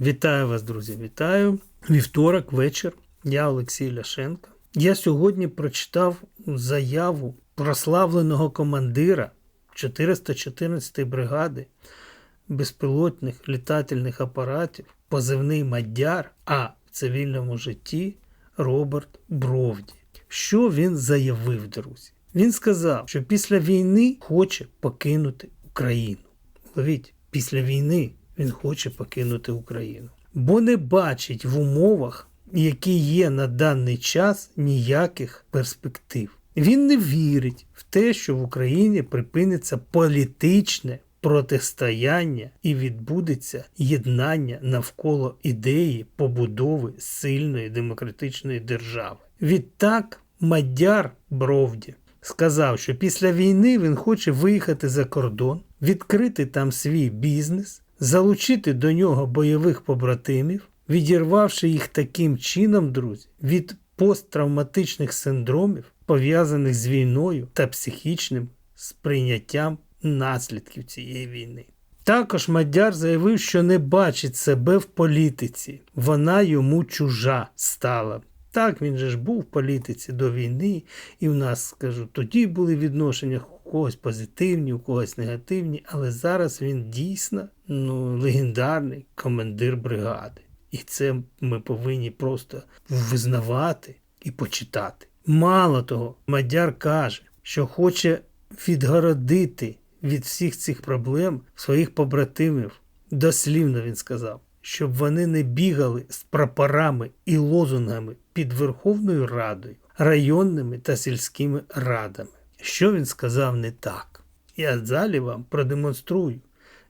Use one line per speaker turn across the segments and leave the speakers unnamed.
Вітаю вас, друзі! Вітаю. Вівторок, вечір. Я Олексій Ляшенко. Я сьогодні прочитав заяву прославленого командира 414-ї бригади безпілотних літательних апаратів, позивний Мадяр, а в цивільному житті Роберт Бровді. Що він заявив, друзі? Він сказав, що після війни хоче покинути Україну. Ловіть, після війни він хоче покинути Україну, бо не бачить в умовах, які є на даний час, ніяких перспектив. Він не вірить в те, що в Україні припиниться політичне протистояння і відбудеться єднання навколо ідеї побудови сильної демократичної держави. Відтак Мадяр Бровді сказав, що після війни він хоче виїхати за кордон, відкрити там свій бізнес, залучити до нього бойових побратимів, відірвавши їх таким чином, друзі, від посттравматичних синдромів, пов'язаних з війною та психічним сприйняттям наслідків цієї війни. Також Мадяр заявив, що не бачить себе в політиці, вона йому чужа стала. Так, він же ж був в політиці до війни, і в нас, скажу, тоді були відношення у когось позитивні, у когось негативні, але зараз він дійсно ну, легендарний командир бригади. І це ми повинні просто визнавати і почитати. Мало того, Мадяр каже, що хоче відгородити від всіх цих проблем своїх побратимів. Дослівно він сказав, щоб вони не бігали з прапорами і лозунгами під Верховною Радою, районними та сільськими радами. Що він сказав не так? Я далі вам продемонструю.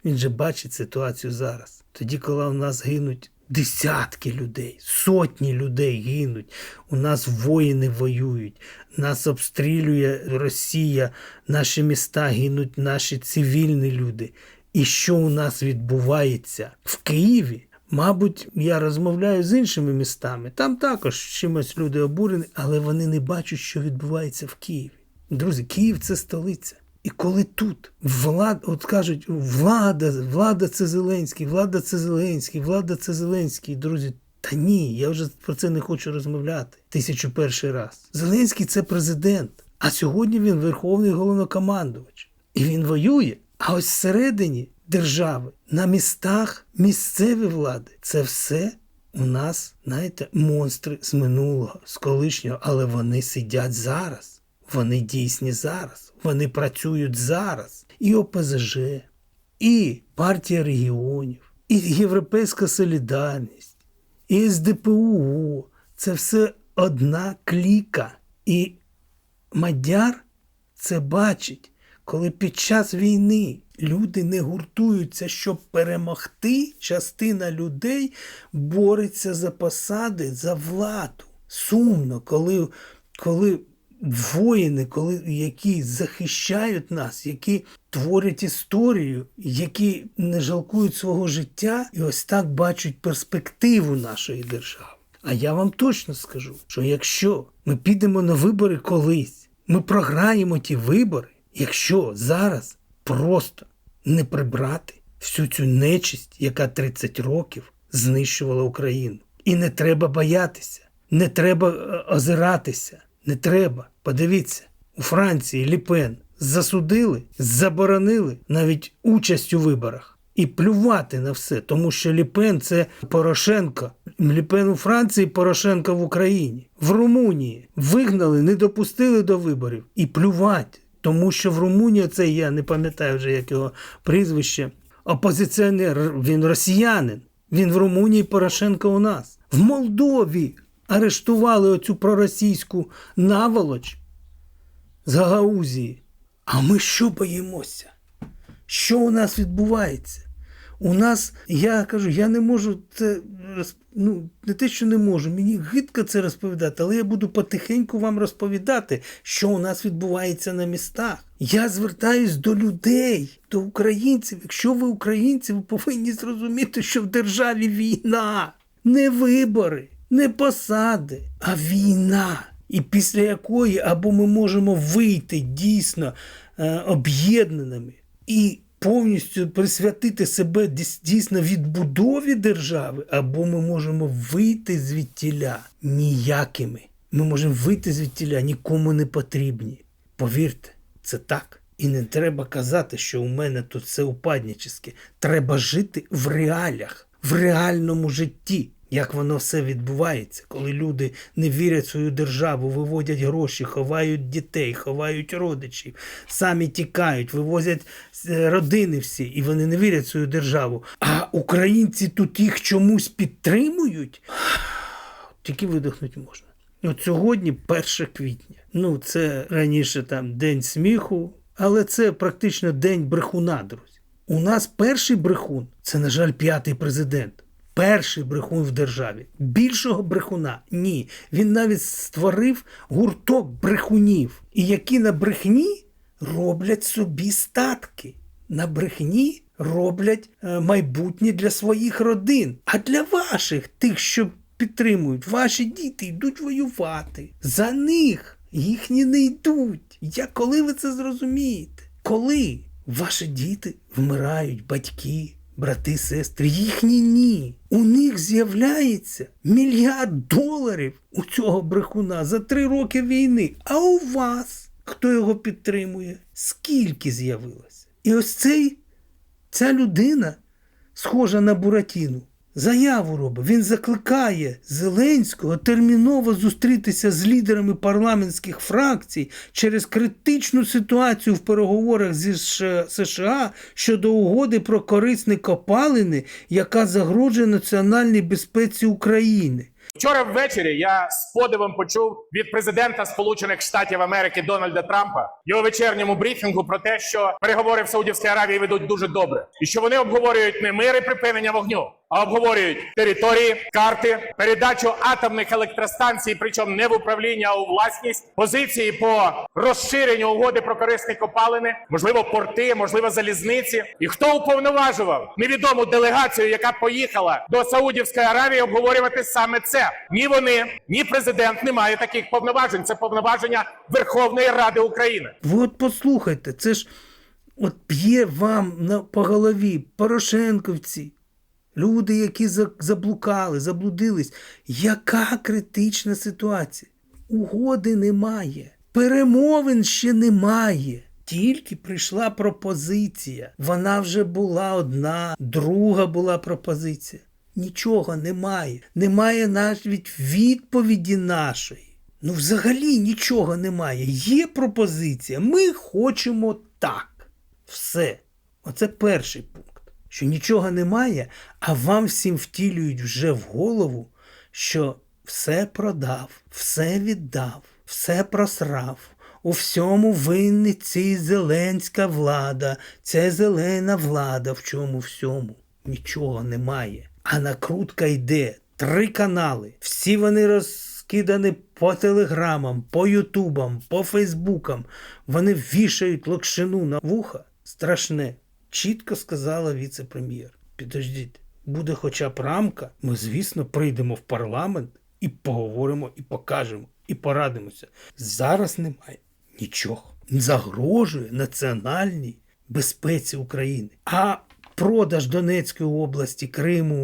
Він же бачить ситуацію зараз. Тоді, коли у нас гинуть десятки людей, сотні людей гинуть, у нас воїни воюють, нас обстрілює Росія, наші міста гинуть наші цивільні люди. І що у нас відбувається в Києві? Мабуть, я розмовляю з іншими містами. Там також чимось люди обурені, але вони не бачать, що відбувається в Києві. Друзі, Київ це столиця. І коли тут влада, от кажуть, влада, влада це Зеленський, влада це Зеленський, влада це Зеленський, друзі. Та ні, я вже про це не хочу розмовляти. Тисячу перший раз. Зеленський це президент, а сьогодні він верховний головнокомандувач. І він воює. А ось всередині держави, на містах місцеві влади це все у нас, знаєте, монстри з минулого, з колишнього, але вони сидять зараз. Вони дійсні зараз, вони працюють зараз. І ОПЗЖ, і партія регіонів, і Європейська Солідарність, і СДПУ. Це все одна кліка. І Мадяр це бачить, коли під час війни люди не гуртуються, щоб перемогти, частина людей бореться за посади, за владу. Сумно, коли, коли воїни, коли, які захищають нас, які творять історію, які не жалкують свого життя і ось так бачать перспективу нашої держави. А я вам точно скажу, що якщо ми підемо на вибори колись, ми програємо ті вибори, якщо зараз просто не прибрати всю цю нечисть, яка 30 років знищувала Україну. І не треба боятися, не треба е, озиратися. Не треба. Подивіться, у Франції Ліпен засудили, заборонили навіть участь у виборах і плювати на все, тому що Ліпен це Порошенко. Ліпен у Франції, Порошенко в Україні. В Румунії вигнали, не допустили до виборів і плювати. Тому що в Румунії це я не пам'ятаю вже як його прізвище. Опозиціонер, він росіянин. Він в Румунії Порошенко у нас. В Молдові арештували оцю проросійську наволоч з Гагаузії. А ми що боїмося? Що у нас відбувається? У нас, я кажу, я не можу це ну, не те, що не можу, мені гидко це розповідати, але я буду потихеньку вам розповідати, що у нас відбувається на містах. Я звертаюсь до людей, до українців. Якщо ви українці, ви повинні зрозуміти, що в державі війна, не вибори не посади, а війна. І після якої або ми можемо вийти дійсно е, об'єднаними і повністю присвятити себе дійс- дійсно відбудові держави, або ми можемо вийти звідтіля ніякими. Ми можемо вийти звідтіля, нікому не потрібні. Повірте, це так. І не треба казати, що у мене тут все упаднічеське. Треба жити в реалях, в реальному житті. Як воно все відбувається, коли люди не вірять в свою державу, виводять гроші, ховають дітей, ховають родичів, самі тікають, вивозять е, родини всі, і вони не вірять в свою державу. А українці тут їх чомусь підтримують. Тільки видихнути можна. От сьогодні 1 квітня. Ну, це раніше там День сміху, але це практично день брехуна, друзі. У нас перший брехун це, на жаль, п'ятий президент. Перший брехун в державі. Більшого брехуна ні. Він навіть створив гурток брехунів, і які на брехні роблять собі статки. На брехні роблять е, майбутнє для своїх родин. А для ваших, тих, що підтримують, ваші діти йдуть воювати. За них їхні не йдуть. Я коли ви це зрозумієте? Коли ваші діти вмирають, батьки, брати, сестри, їхні ні. У них з'являється мільярд доларів у цього брехуна за три роки війни. А у вас хто його підтримує? Скільки з'явилося? І ось цей, ця людина схожа на Буратіну. Заяву робить. Він закликає Зеленського терміново зустрітися з лідерами парламентських фракцій через критичну ситуацію в переговорах зі США щодо угоди про корисні копалини, яка загрожує національній безпеці України.
Вчора ввечері я з подивом почув від президента Сполучених Штатів Америки Дональда Трампа його вечірньому брифінгу про те, що переговори в Саудівській Аравії ведуть дуже добре, і що вони обговорюють не мир і припинення вогню, обговорюють території, карти, передачу атомних електростанцій, причому не в управління, а у власність, позиції по розширенню угоди про корисні копалини, можливо, порти, можливо, залізниці. І хто уповноважував невідому делегацію, яка поїхала до Саудівської Аравії обговорювати саме це? Ні вони, ні президент не має таких повноважень. Це повноваження Верховної Ради України.
От послухайте, це ж от п'є вам на, по голові Порошенковці, люди, які заблукали, заблудились. Яка критична ситуація? Угоди немає, перемовин ще немає. Тільки прийшла пропозиція. Вона вже була одна, друга була пропозиція. Нічого немає. Немає навіть відповіді нашої. Ну, взагалі нічого немає. Є пропозиція. Ми хочемо так. Все. Оце перший пункт. Що нічого немає, а вам всім втілюють вже в голову, що все продав, все віддав, все просрав. У всьому винні ці зеленська влада, це зелена влада в чому всьому. Нічого немає. А накрутка йде. Три канали. Всі вони розкидані по телеграмам, по ютубам, по фейсбукам. Вони вішають локшину на вуха. Страшне. Чітко сказала віце-прем'єр. Підождіть, буде хоча б рамка, ми, звісно, прийдемо в парламент і поговоримо, і покажемо, і порадимося. Зараз немає нічого. Загрожує національній безпеці України. А продаж Донецької області, Криму,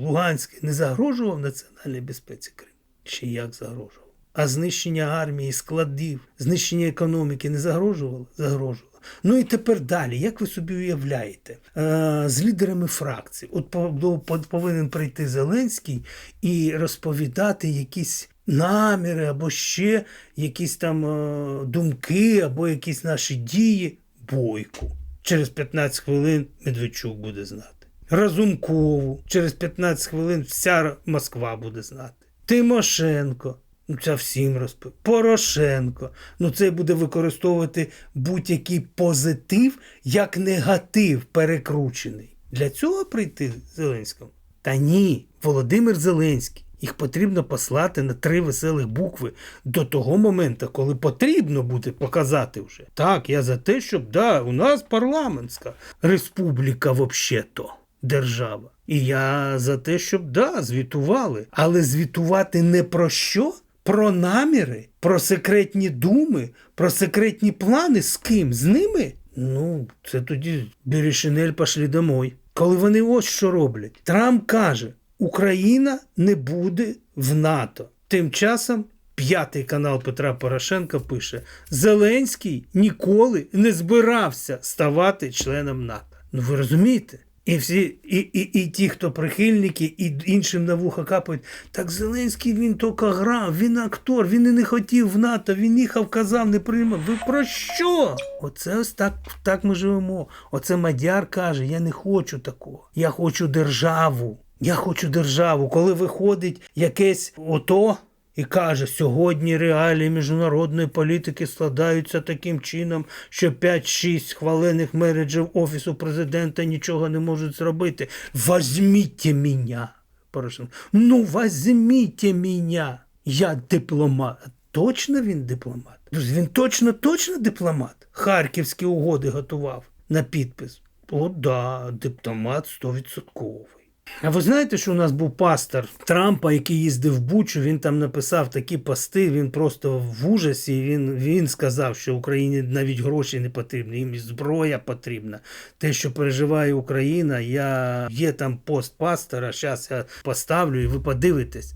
Луганської не загрожував національній безпеці Криму? Ще як загрожував? А знищення армії, складів, знищення економіки не загрожувало? Загрожувало. Ну і тепер далі, як ви собі уявляєте, е, з лідерами фракцій, от повинен прийти Зеленський і розповідати якісь наміри або ще якісь там е, думки, або якісь наші дії бойку. Через 15 хвилин Медведчук буде знати. Разумкову через 15 хвилин вся Москва буде знати. Тимошенко. Ну, це всім розповів. Порошенко. Ну, це буде використовувати будь-який позитив як негатив перекручений. Для цього прийти Зеленському? Та ні, Володимир Зеленський. Їх потрібно послати на три веселих букви до того моменту, коли потрібно буде показати вже. Так, я за те, щоб да, у нас парламентська республіка взагалі-то держава. І я за те, щоб да, звітували. Але звітувати не про що? Про наміри, про секретні думи, про секретні плани з ким? З ними? Ну, це тоді Берешинель пошли домой. Коли вони ось що роблять. Трамп каже, Україна не буде в НАТО. Тим часом п'ятий канал Петра Порошенка пише: Зеленський ніколи не збирався ставати членом НАТО. Ну ви розумієте? І всі, і, і, і ті, хто прихильники, і іншим на вуха капають. Так Зеленський він тільки грав, він актор, він і не хотів в НАТО, він їхав, казав, не приймав. Ви про що? Оце ось так, так ми живемо. Оце Мадяр каже: я не хочу такого. Я хочу державу. Я хочу державу. Коли виходить якесь ото. І каже, сьогодні реалії міжнародної політики складаються таким чином, що 5-6 хвалених менеджерів Офісу президента нічого не можуть зробити. Возьміть мене. Порошенко. Ну, возьміть мене. Я дипломат. Точно він дипломат? Він точно, точно дипломат. Харківські угоди готував на підпис. О, да, дипломат 100%. А ви знаєте, що у нас був пастор Трампа, який їздив в Бучу, він там написав такі пости, він просто в ужасі. Він, він сказав, що Україні навіть гроші не потрібні, їм зброя потрібна. Те, що переживає Україна, я є там пост пастора, зараз я поставлю і ви подивитесь.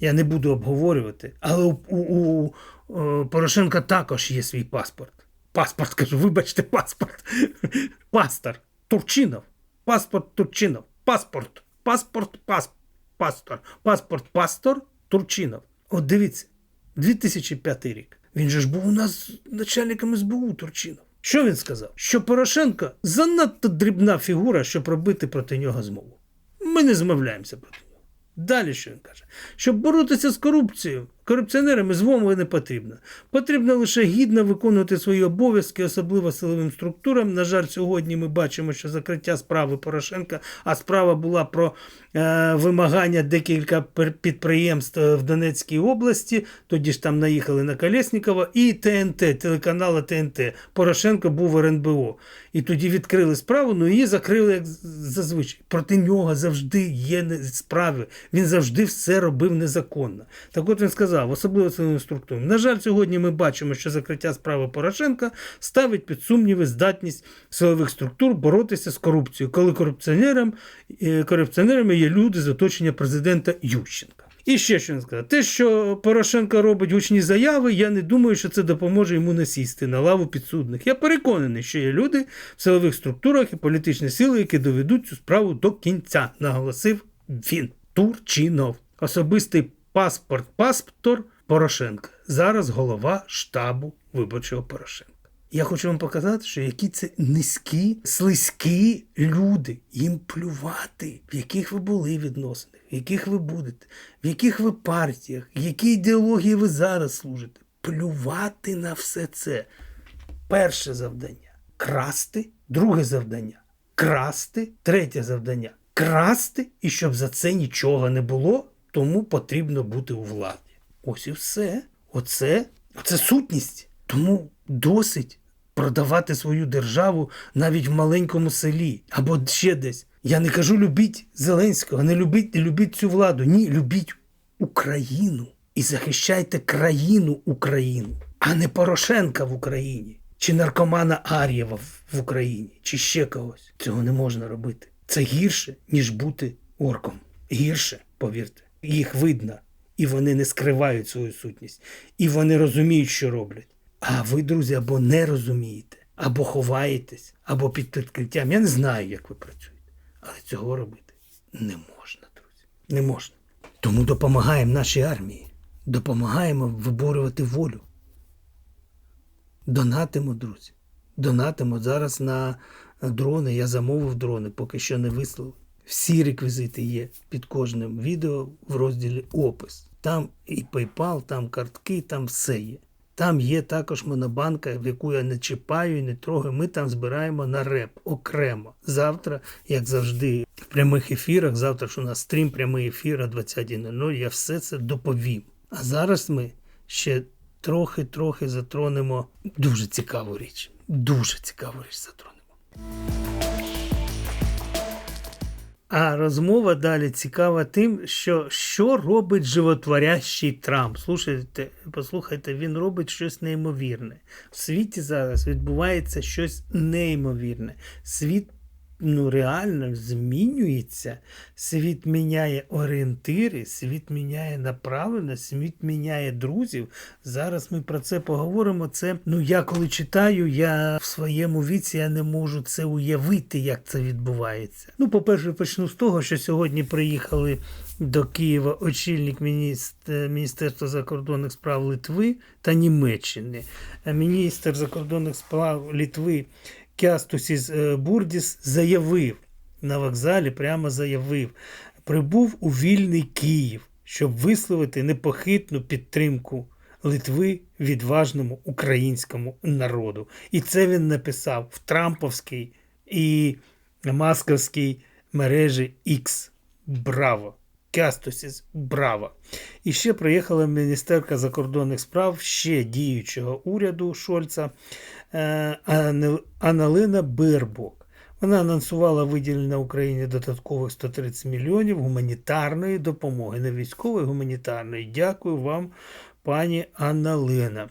Я не буду обговорювати. Але у, у, у, у Порошенка також є свій паспорт. Паспорт, кажу, вибачте, паспорт. Пастор. Турчинов. Паспорт Турчинов. Паспорт. Паспорт, пас, пастор. Паспорт, пастор Турчинов. От дивіться, 2005 рік. Він же ж був у нас начальником СБУ Турчинов. Що він сказав? Що Порошенко занадто дрібна фігура, щоб робити проти нього змову. Ми не змовляємося проти нього. Далі що він каже? Щоб боротися з корупцією, корупціонерами змови не потрібно. Потрібно лише гідно виконувати свої обов'язки, особливо силовим структурам. На жаль, сьогодні ми бачимо, що закриття справи Порошенка, а справа була про е, вимагання декілька підприємств е, в Донецькій області. Тоді ж там наїхали на Колєснікова і ТНТ, телеканала ТНТ. Порошенко був в РНБО. І тоді відкрили справу, ну її закрили як зазвичай. Проти нього завжди є справи. Він завжди все робив незаконно. Так от він сказав, особливо силовим структурам. На жаль, сьогодні ми бачимо, що закриття справи Порошенка ставить під сумніви здатність силових структур боротися з корупцією, коли корупціонерам, е, корупціонерами є люди з оточення президента Ющенка. І ще що він сказав: те, що Порошенко робить гучні заяви, я не думаю, що це допоможе йому не сісти на лаву підсудних. Я переконаний, що є люди в силових структурах і політичні сили, які доведуть цю справу до кінця, наголосив він. Турчинов. Особистий паспорт паспортор Порошенка. Зараз голова штабу виборчого Порошенка. Я хочу вам показати, що які це низькі, слизькі люди. Їм плювати, в яких ви були відносинах, в яких ви будете, в яких ви партіях, які ідеології ви зараз служите. Плювати на все це. Перше завдання красти, друге завдання красти, третє завдання красти, і щоб за це нічого не було, тому потрібно бути у владі. Ось і все. Оце, оце сутність. Тому досить продавати свою державу навіть в маленькому селі або ще десь. Я не кажу любіть Зеленського, не любіть, не любіть цю владу. Ні, любіть Україну і захищайте країну Україну, а не Порошенка в Україні, чи наркомана Ар'єва в- Україні, чи ще когось. Цього не можна робити. Це гірше, ніж бути орком. Гірше, повірте. Їх видно, і вони не скривають свою сутність, і вони розуміють, що роблять. А ви, друзі, або не розумієте, або ховаєтесь, або під підкриттям. Я не знаю, як ви працюєте, але цього робити не можна, друзі. Не можна. Тому допомагаємо нашій армії, допомагаємо виборювати волю. Донатимо, друзі. Донатимо зараз на дрони. Я замовив дрони, поки що не вислав. Всі реквізити є під кожним відео в розділі опис. Там і PayPal, там картки, там все є. Там є також монобанка, в яку я не чіпаю і не трогаю. Ми там збираємо на реп окремо. Завтра, як завжди, в прямих ефірах. Завтра ж у нас стрім, прямий ефір о 20.00. Я все це доповім. А зараз ми ще трохи-трохи затронемо дуже цікаву річ. Дуже цікаву річ затронемо. А розмова далі цікава тим, що що робить животворящий Трамп. Слушайте, послухайте, він робить щось неймовірне. В світі зараз відбувається щось неймовірне. Світ ну, реально змінюється. Світ міняє орієнтири, світ міняє направленість, світ міняє друзів. Зараз ми про це поговоримо. Це ну я коли читаю, я в своєму віці я не можу це уявити, як це відбувається. Ну, по-перше, почну з того, що сьогодні приїхали до Києва очільник Міністерства закордонних справ Литви та Німеччини. Міністр закордонних справ Литви Кястусіс е, Бурдіс заявив на вокзалі, прямо заявив, прибув у вільний Київ, щоб висловити непохитну підтримку Литви відважному українському народу. І це він написав в Трамповській і Масковській мережі X. Браво! Кястусіс, браво! І ще приїхала міністерка закордонних справ ще діючого уряду Шольца е, Аналина Бербок. Вона анонсувала виділення Україні додаткових 130 мільйонів гуманітарної допомоги, не військової, гуманітарної. Дякую вам, пані Анна Лена.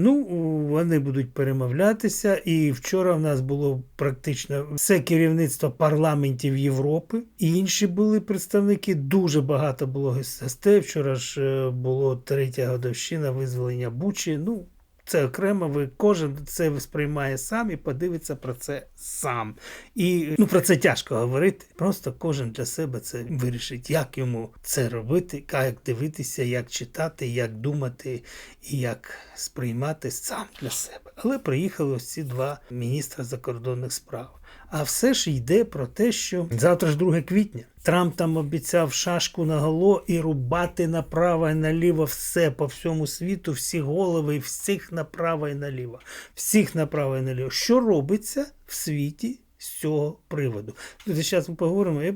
Ну, вони будуть перемовлятися, і вчора в нас було практично все керівництво парламентів Європи. І інші були представники. Дуже багато було гостей. Вчора ж е, було третя годовщина визволення Бучі. Ну, це окремо, ви кожен це сприймає сам і подивиться про це сам. І ну про це тяжко говорити. Просто кожен для себе це вирішить, як йому це робити, як дивитися, як читати, як думати і як сприймати сам для себе. Але приїхали ось ці два міністра закордонних справ. А все ж йде про те, що завтра ж 2 квітня. Трамп там обіцяв шашку на голо і рубати направо і наліво все по всьому світу, всі голови, і всіх направо і наліво. Всіх направо і наліво. Що робиться в світі з цього приводу? Зараз ми поговоримо. Я,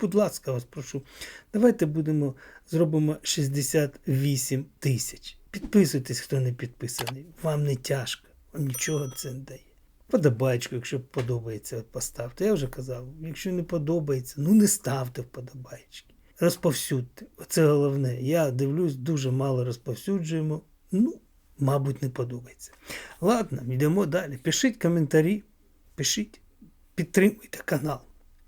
будь ласка, вас прошу. Давайте будемо зробимо 68 тисяч. Підписуйтесь, хто не підписаний. Вам не тяжко, нічого це не дає. Подобайку, якщо подобається, поставте. Я вже казав, якщо не подобається, ну не ставте вподобайки. Розповсюдьте. Оце головне. Я дивлюсь, дуже мало розповсюджуємо. Ну, мабуть, не подобається. Ладно, йдемо далі. Пишіть коментарі, пишіть, підтримуйте канал.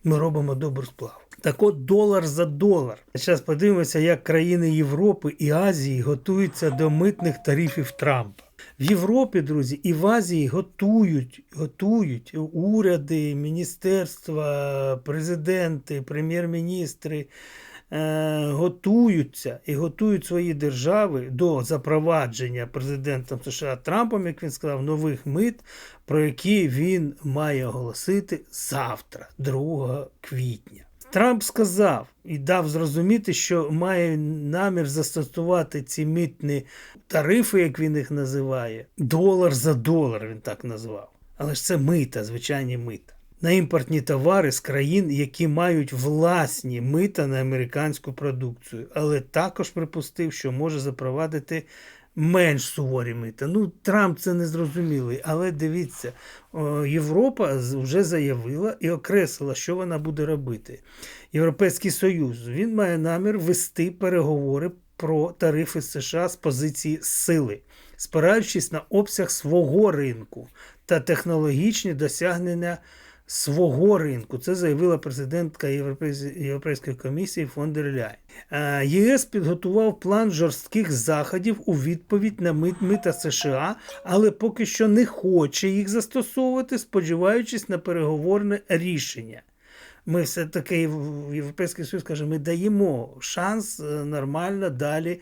Ми робимо добру сплаву. Так от долар за долар. Зараз подивимося, як країни Європи і Азії готуються до митних тарифів Трампа. В Європі, друзі, і в Азії готують, готують уряди, міністерства, президенти, прем'єр-міністри е, готуються і готують свої держави до запровадження президентом США Трампом, як він сказав, нових мит, про які він має оголосити завтра, 2 квітня. Трамп сказав і дав зрозуміти, що має намір застосувати ці митні тарифи, як він їх називає, долар за долар він так назвав. Але ж це мита, звичайні мита. На імпортні товари з країн, які мають власні мита на американську продукцію, але також припустив, що може запровадити менш суворі мита. Ну, Трамп це не зрозумілий, але дивіться, Європа вже заявила і окреслила, що вона буде робити. Європейський Союз він має намір вести переговори про тарифи США з позиції сили, спираючись на обсяг свого ринку та технологічні досягнення свого ринку. Це заявила президентка Європейської комісії фон дер Ляйн. ЄС підготував план жорстких заходів у відповідь на мита США, але поки що не хоче їх застосовувати, сподіваючись на переговорне рішення. Ми все таки в Європейський Союз каже, ми даємо шанс е, нормально далі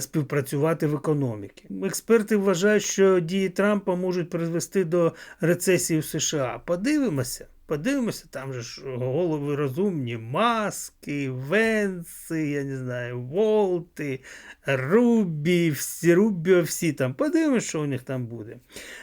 співпрацювати в економіці. Експерти вважають, що дії Трампа можуть призвести до рецесії в США. Подивимося. Подивимося, там же ж голови розумні, маски, Венси, я не знаю, Волти, Рубі, всі Рубіо, всі там. Подивимося, що у них там буде.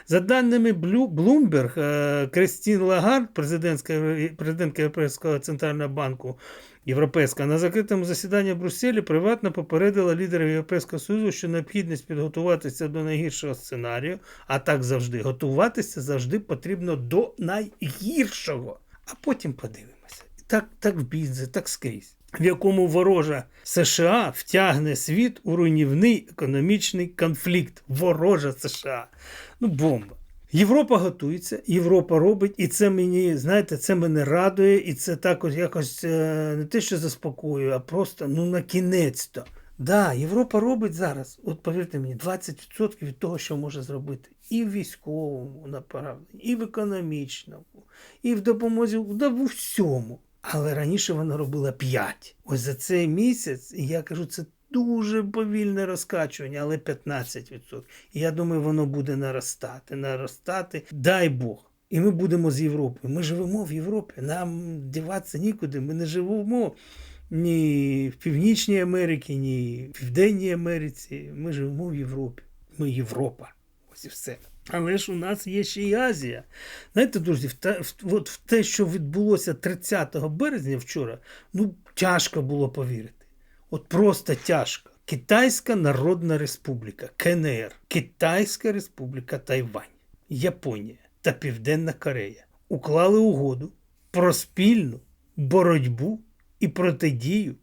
За даними Bloomberg, е, Кристін Лагард, президентка Європейського центрального банку Європейська, на закритому засіданні в Брюсселі приватно попередила лідерів Європейського Союзу, що необхідність підготуватися до найгіршого сценарію, а так завжди, готуватися завжди потрібно до найгіршого. А потім подивимося. Так, так в бізнесі, так скрізь. В якому ворожа США втягне світ у руйнівний економічний конфлікт. Ворожа США. Ну, бомба. Європа готується, Європа робить, і це мені, знаєте, це мене радує, і це також якось е, не те, що заспокоює, а просто ну на кінець-то. Да, Європа робить зараз, от повірте мені, 20% від того, що може зробити. І в військовому направленні, і в економічному, і в допомозі, да в усьому. Але раніше вона робила 5. Ось за цей місяць, і я кажу, це дуже повільне розкачування, але 15%. І я думаю, воно буде наростати, наростати. Дай Бог. І ми будемо з Європою. Ми живемо в Європі. Нам діватися нікуди. Ми не живемо ні в Північній Америці, ні в Південній Америці. Ми живемо в Європі. Ми Європа. Ось і все. Але ж у нас є ще й Азія. Знаєте, друзі, в те, в, от в те, що відбулося 30 березня вчора, ну тяжко було повірити. От просто тяжко. Китайська Народна Республіка, КНР, Китайська Республіка Тайвань, Японія та Південна Корея уклали угоду про спільну боротьбу і протидію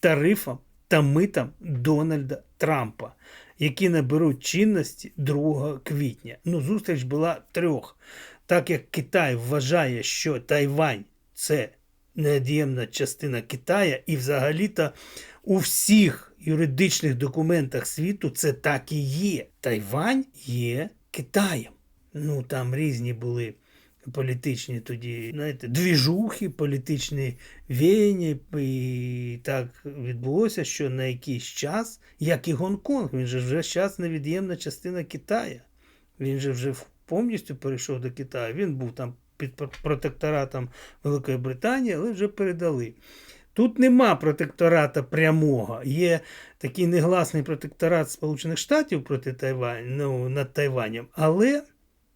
тарифам та митам Дональда Трампа, які наберуть чинності 2 квітня. Ну, зустріч була трьох. Так як Китай вважає, що Тайвань це неод'ємна частина Китая, і взагалі-то у всіх юридичних документах світу це так і є. Тайвань є Китаєм. Ну там різні були політичні тоді, знаєте, двіжухи, політичні веяння, і так відбулося, що на якийсь час, як і Гонконг, він же вже зараз невід'ємна частина Китая. Він же вже повністю перейшов до Китаю. Він був там під протекторатом Великої Британії, але вже передали. Тут нема протектората прямого. Є такий негласний протекторат Сполучених Штатів проти Тайвань, ну, над Тайванем, але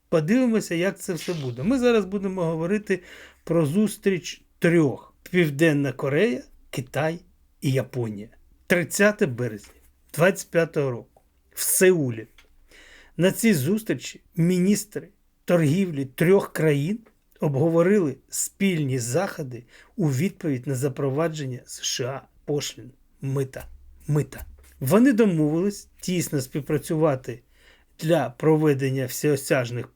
подивимося, як це все буде. Ми зараз будемо говорити про зустріч трьох: Південна Корея, Китай і Японія. 30 березня 25 року в Сеулі. На цій зустрічі міністри торгівлі трьох країн обговорили спільні заходи у відповідь на запровадження США пошлін мита. мита. Вони домовились тісно співпрацювати для проведення всеосяжних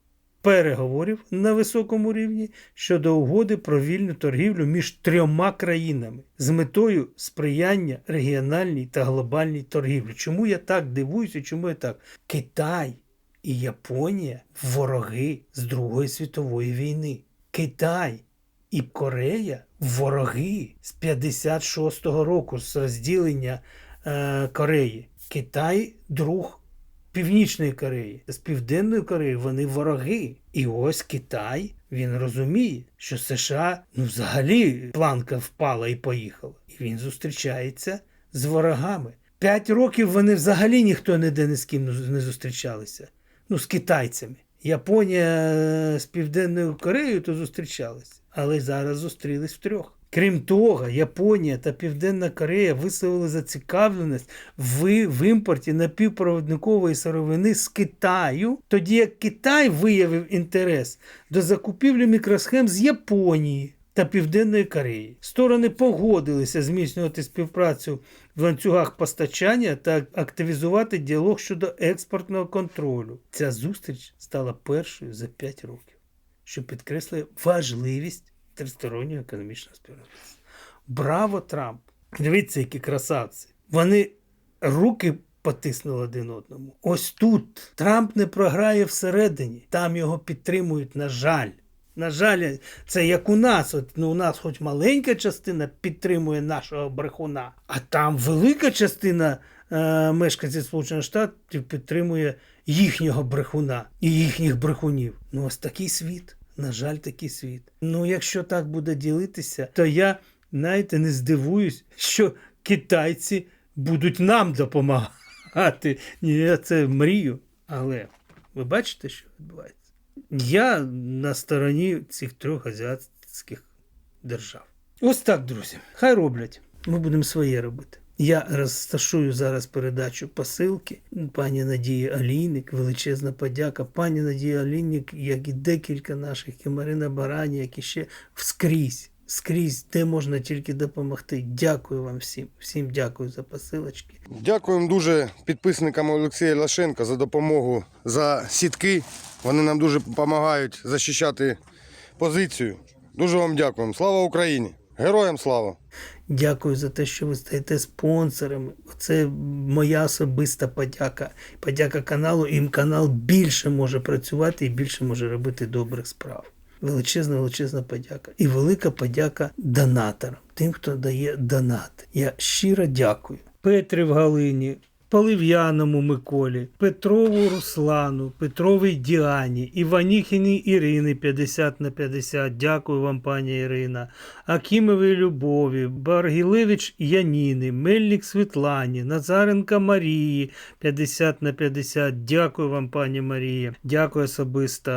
переговорів на високому рівні щодо угоди про вільну торгівлю між трьома країнами з метою сприяння регіональній та глобальній торгівлі. Чому я так дивуюся? Чому я так? Китай і Японія вороги з Другої світової війни. Китай і Корея вороги з 56-го року з розділення е, Кореї. Китай друг Північної Кореї. З Південної Кореї вони вороги. І ось Китай він розуміє, що США ну взагалі планка впала і поїхала. І він зустрічається з ворогами. П'ять років вони взагалі ніхто ніде ні з ким не зустрічалися. Ну, з китайцями. Японія з Південною Кореєю то зустрічалися, але зараз зустрілись втрьох. Крім того, Японія та Південна Корея висловили зацікавленість в, в імпорті напівпровідникової сировини з Китаю, тоді як Китай виявив інтерес до закупівлі мікросхем з Японії та Південної Кореї. Сторони погодилися зміцнювати співпрацю в ланцюгах постачання та активізувати діалог щодо експортного контролю. Ця зустріч стала першою за 5 років, що підкреслює важливість тристороннього економічного співробітництва. Браво, Трамп! Дивіться, які красавці. Вони руки потиснули один одному. Ось тут Трамп не програє всередині, там його підтримують, на жаль. На жаль, це як у нас. От, ну, У нас хоч маленька частина підтримує нашого брехуна, а там велика частина е, мешканців Сполучених Штатів підтримує їхнього брехуна і їхніх брехунів. Ну, ось такий світ. На жаль, такий світ. Ну, якщо так буде ділитися, то я, знаєте, не здивуюсь, що китайці будуть нам допомагати. Ні, я це мрію. Але ви бачите, що відбувається? Я на стороні цих трьох азіатських держав. Ось так, друзі. Хай роблять. Ми будемо своє робити. Я розташую зараз передачу посилки. Пані Надії Алійник, величезна подяка. Пані Надії Алійник, як і декілька наших, і Марина Барані, як і ще вскрізь скрізь, де можна тільки допомогти. Дякую вам всім. Всім дякую за посилочки.
Дякуємо дуже підписникам Олексія Ляшенка за допомогу за сітки. Вони нам дуже допомагають захищати позицію. Дуже вам дякуємо. Слава Україні! Героям слава!
Дякую за те, що ви стаєте спонсорами. Це моя особиста подяка. Подяка каналу. І канал більше може працювати і більше може робити добрих справ. Величезна, величезна подяка. І велика подяка донаторам, тим, хто дає донати. Я щиро дякую. Петрі в Галині, Полив'яному Миколі, Петрову Руслану, Петровій Діані, Іваніхіні Ірини 50 на 50. Дякую вам, пані Ірина. Акімовій Любові, Баргілевич Яніни, Мельник Світлані, Назаренка Марії 50 на 50. Дякую вам, пані Марія. Дякую особисто.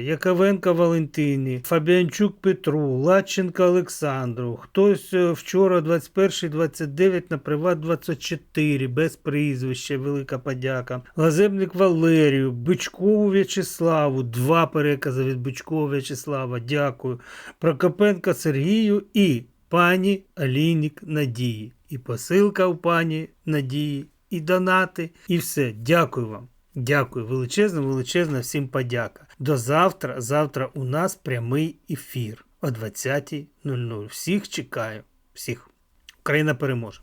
Яковенка Валентині, Фабіанчук Петру, Лаченка Олександру. Хтось е, вчора 21-29 на Приват 24 без прізвища. Велика подяка. Лазебник Валерію, Бичкову В'ячеславу. Два перекази від Бичкового В'ячеслава. Дякую. Прокопенка Сергію і пані Алінік Надії. І посилка у пані Надії, і донати, і все. Дякую вам. Дякую. Величезна, величезна всім подяка. До завтра. Завтра у нас прямий ефір о 20.00. Всіх чекаю. Всіх. Україна переможе.